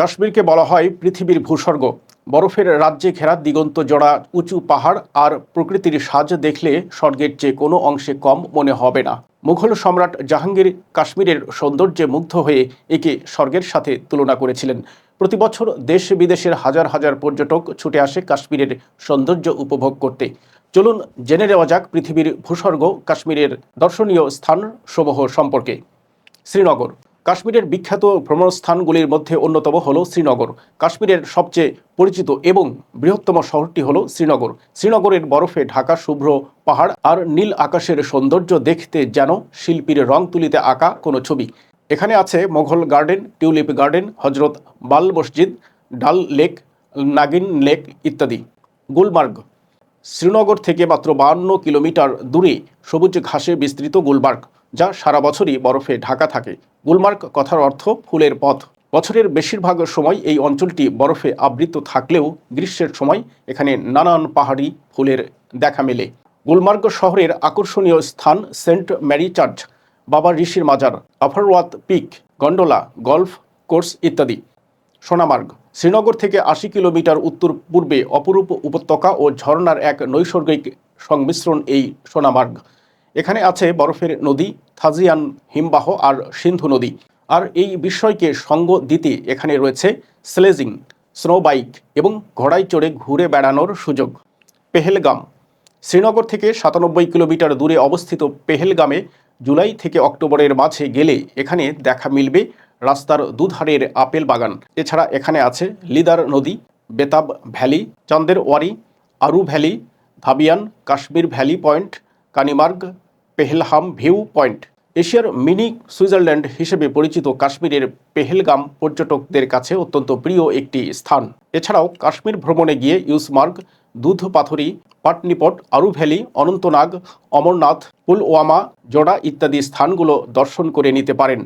কাশ্মীরকে বলা হয় পৃথিবীর ভূস্বর্গ। বরফের রাজ্যে ঘেরা দিগন্ত জোড়া উঁচু পাহাড় আর প্রকৃতির সাজ দেখলে স্বর্গের চেয়ে কোনো অংশে কম মনে হবে না। মুঘল সম্রাট জাহাঙ্গীর কাশ্মীরের সৌন্দর্যে মুগ্ধ হয়ে একে স্বর্গের সাথে তুলনা করেছিলেন। প্রতি বছর দেশ বিদেশের হাজার হাজার পর্যটক ছুটে আসে কাশ্মীরের সৌন্দর্য উপভোগ করতে। চলুন জেনে নেওয়া যাক পৃথিবীর ভূস্বর্গ কাশ্মীরের দর্শনীয় স্থান সমূহ সম্পর্কে। শ্রীনগর কাশ্মীরের বিখ্যাত ভ্রমণস্থানগুলির মধ্যে অন্যতম হল শ্রীনগর। কাশ্মীরের সবচেয়ে পরিচিত এবং বৃহত্তম শহরটি হল শ্রীনগর। শ্রীনগরের বরফে ঢাকা শুভ্র পাহাড় আর নীল আকাশের সৌন্দর্য দেখতে যেন শিল্পীর রং তুলিতে আঁকা কোনো ছবি। এখানে আছে মোঘল গার্ডেন, টিউলিপ গার্ডেন, হজরত বাল মসজিদ, ডাল লেক, নাগিন লেক ইত্যাদি। গুলমার্গ। শ্রীনগর থেকে মাত্র বাহান্ন কিলোমিটার দূরে সবুজ ঘাসে বিস্তৃত গুলমার্গ। যা সারা বছরই বরফে ঢাকা থাকে। গুলমার্গ কথার অর্থ ফুলের পথ। বছরের বেশিরভাগ সময় এই অঞ্চলটি বরফে আবৃত থাকলেও গ্রীষ্মের সময় এখানে নানান পাহাড়ি ফুলের দেখা মেলে। গুলমার্গ শহরের আকর্ষণীয় স্থান সেন্ট ম্যারি চার্চ, বাবা ঋষির মাজার, Apharwat peak, gondola, golf course ইত্যাদি। সোনামার্গ, শ্রীনগর থেকে আশি কিলোমিটার উত্তর পূর্বে অপরূপ উপত্যকা ও ঝর্ণার এক নৈসর্গিক সংমিশ্রণ এই সোনামার্গ। এখানে আছে বরফের নদী, থাজিয়ান হিমবাহ আর সিন্ধু নদী। আর এই বিষয়কে সঙ্গ দিতে এখানে রয়েছে স্লেজিং স্নো বাইক এবং ঘোড়ায় চড়ে ঘুরে বেড়ানোর সুযোগ। পেহেলগাম, শ্রীনগর থেকে সাতানব্বই কিলোমিটার দূরে অবস্থিত পেহেলগামে জুলাই থেকে অক্টোবরের মাঝে গেলে এখানে দেখা মিলবে রাস্তার দুধারের আপেল বাগান। এছাড়া এখানে আছে লিদার নদী, Betaab valley, Chandanwari, Aru valley, ধাবিয়ান, কাশ্মীর ভ্যালি পয়েন্ট কানিমার্গ পেহেলহাম ভিউ পয়েন্ট। এশিয়ার মিনি সুইজারল্যান্ড হিসেবে পরিচিত কাশ্মীরের পেহেলগাম পর্যটকদের কাছে অত্যন্ত প্রিয় একটি স্থান। এছাড়াও কাশ্মীর ভ্রমণে গিয়ে ইউসমার্গ দুধ পাথরি পাটনিপট, আরু ভ্যালি, অনন্তনাগ, অমরনাথ, পুলওয়ামা, জোড়া ইত্যাদি স্থানগুলো দর্শন করে নিতে পারেন।